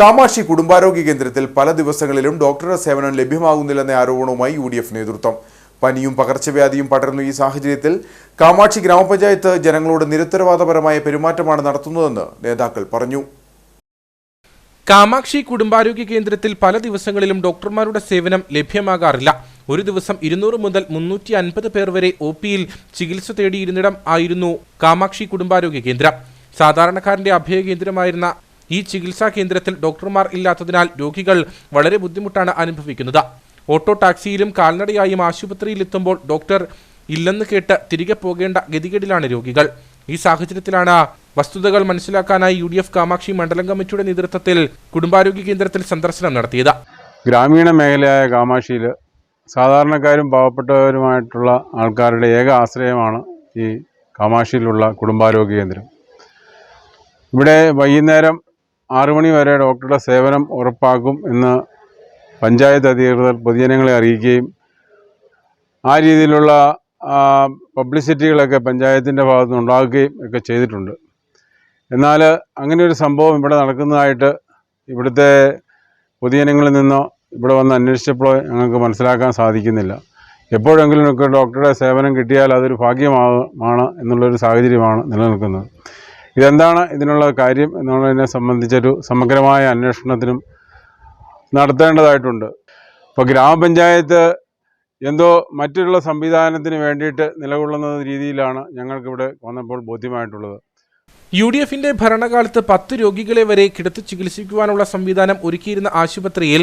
കാമാക്ഷി കുടുംബാരോഗ്യ കേന്ദ്രത്തിൽ പല ദിവസങ്ങളിലും ഡോക്ടറുടെ സേവനം ലഭ്യമാകുന്നില്ലെന്ന ആരോപണവുമായി യു ഡി എഫ് നേതൃത്വം. പനിയും പകർച്ചവ്യാധിയും പടർന്നു ഈ സാഹചര്യത്തിൽ കാമാക്ഷി ഗ്രാമപഞ്ചായത്ത് ജനങ്ങളോട് നിരുത്തരവാദപരമായ പെരുമാറ്റമാണ് നടത്തുന്നതെന്ന് നേതാക്കൾ പറഞ്ഞു. കാമാക്ഷി കുടുംബാരോഗ്യ കേന്ദ്രത്തിൽ പല ദിവസങ്ങളിലും ഡോക്ടർമാരുടെ സേവനം ലഭ്യമാകാറില്ല. ഒരു ദിവസം ഇരുന്നൂറ് മുതൽ മുന്നൂറ്റി അൻപത് പേർ വരെ ഒ പിയിൽ ചികിത്സ തേടിയിരുന്നിടം ആയിരുന്നു കാമാക്ഷി കുടുംബാരോഗ്യ കേന്ദ്രം. സാധാരണക്കാരന്റെ അഭയകേന്ദ്രമായിരുന്ന ഈ ചികിത്സാ കേന്ദ്രത്തിൽ ഡോക്ടർമാർ ഇല്ലാത്തതിനാൽ രോഗികൾ വളരെ ബുദ്ധിമുട്ടാണ് അനുഭവിക്കുന്നത്. ഓട്ടോ ടാക്സിയിലും കാൽനടയായും ആശുപത്രിയിലെത്തുമ്പോൾ ഡോക്ടർ ഇല്ലെന്ന് കേട്ട് തിരികെ പോകേണ്ട ഗതികേടിലാണ് രോഗികൾ. ഈ സാഹചര്യത്തിലാണ് വസ്തുതകൾ മനസ്സിലാക്കാനായി യു ഡി എഫ് കാമാക്ഷി മണ്ഡലം കമ്മിറ്റിയുടെ നേതൃത്വത്തിൽ കുടുംബാരോഗ്യ കേന്ദ്രത്തിൽ സന്ദർശനം നടത്തിയത്. ഗ്രാമീണ മേഖലയായ കാമാക്ഷിയിൽ സാധാരണക്കാരും പാവപ്പെട്ടവരുമായിട്ടുള്ള ആൾക്കാരുടെ ഏക ആശ്രയമാണ് ഈ കാമാക്ഷിയിലുള്ള കുടുംബാരോഗ്യ കേന്ദ്രം. ഇവിടെ വൈകുന്നേരം മണി വരെ ഡോക്ടറുടെ സേവനം ഉറപ്പാക്കും എന്ന് പഞ്ചായത്ത് അധികൃതർ പൊതുജനങ്ങളെ അറിയിക്കുകയും ആ രീതിയിലുള്ള പബ്ലിസിറ്റികളൊക്കെ പഞ്ചായത്തിന്റെ ഭാഗത്തുനിന്ന് ഉണ്ടാക്കുകയും ഒക്കെ ചെയ്തിട്ടുണ്ട്. എന്നാൽ അങ്ങനെ ഒരു സംഭവം ഇവിടെ നടക്കുന്നതായിട്ട് ഇവിടുത്തെ പൊതുജനങ്ങളിൽ നിന്നോ ഇവിടെ വന്ന് അന്വേഷിച്ചപ്പോൾ ഞങ്ങൾക്ക് മനസ്സിലാക്കാൻ സാധിക്കുന്നില്ല. എപ്പോഴെങ്കിലും ഒക്കെ ഡോക്ടറുടെ സേവനം കിട്ടിയാൽ അതൊരു ഭാഗ്യമാണ് എന്നുള്ളൊരു സാഹചര്യമാണ് നിലനിൽക്കുന്നത്. ഇതെന്താണ് ഇതിനുള്ള കാര്യം എന്നുള്ളതിനെ സംബന്ധിച്ചൊരു സമഗ്രമായ അന്വേഷണത്തിനും നടത്തേണ്ടതായിട്ടുണ്ട്. ഇപ്പോൾ ഗ്രാമപഞ്ചായത്ത് എന്തോ മറ്റുള്ള സംവിധാനത്തിന് വേണ്ടിയിട്ട് നിലകൊള്ളുന്ന രീതിയിലാണ് ഞങ്ങൾക്കിവിടെ വന്നപ്പോൾ ബോധ്യമായിട്ടുള്ളത്. യു ഡി എഫിന്റെ ഭരണകാലത്ത് പത്ത് രോഗികളെ വരെ കിടത്തി ചികിത്സിക്കുവാനുള്ള സംവിധാനം ഒരുക്കിയിരുന്ന ആശുപത്രിയിൽ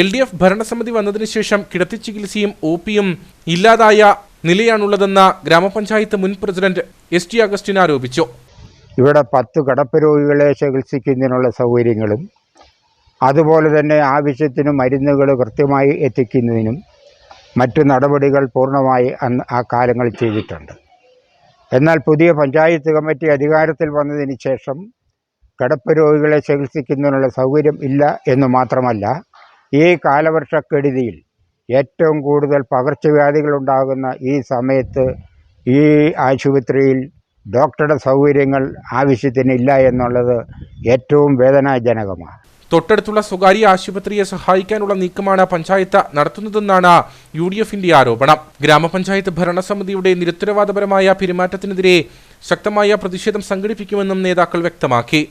എൽ ഡി എഫ് ഭരണസമിതി വന്നതിന് ശേഷം കിടത്തി ചികിത്സയും ഒ പിയും ഇല്ലാതായ നിലയാണുള്ളതെന്ന ഗ്രാമപഞ്ചായത്ത് മുൻ പ്രസിഡന്റ് എസ് ടി അഗസ്റ്റിൻ ആരോപിച്ചു. ഇവിടെ പത്ത് കിടപ്പ് രോഗികളെ ചികിത്സിക്കുന്നതിനുള്ള സൗകര്യങ്ങളും അതുപോലെ തന്നെ ആവശ്യത്തിന് മരുന്നുകൾ കൃത്യമായി എത്തിക്കുന്നതിനും മറ്റു നടപടികൾ പൂർണമായി അന്ന് ആ കാലങ്ങളിൽ ചെയ്തിട്ടുണ്ട്. എന്നാൽ പുതിയ പഞ്ചായത്ത് കമ്മിറ്റി അധികാരത്തിൽ വന്നതിന് ശേഷം കിടപ്പ് രോഗികളെ ചികിത്സിക്കുന്നതിനുള്ള സൗകര്യം ഇല്ല എന്ന് മാത്രമല്ല ഈ കാലവർഷക്കെടുതിയിൽ ഏറ്റവും കൂടുതൽ പകർച്ചവ്യാധികൾ ഉണ്ടാകുന്ന ഈ സമയത്ത് ഈ ആശുപത്രിയിൽ ഡോക്ടറുടെ സൗകര്യങ്ങൾ ആവശ്യത്തിനില്ല എന്നുള്ളത് ഏറ്റവും വേദനാജനകമാണ്. തൊട്ടടുത്തുള്ള സ്വകാര്യ ആശുപത്രിയെ സഹായിക്കാനുള്ള നീക്കമാണ് പഞ്ചായത്ത് നടത്തുന്നതെന്നാണ് യു ഡി എഫിന്റെ ആരോപണം. ഗ്രാമപഞ്ചായത്ത് ഭരണസമിതിയുടെ നിരുത്തരവാദപരമായ പെരുമാറ്റത്തിനെതിരെ ശക്തമായ പ്രതിഷേധം സംഘടിപ്പിക്കുമെന്നും നേതാക്കൾ വ്യക്തമാക്കി.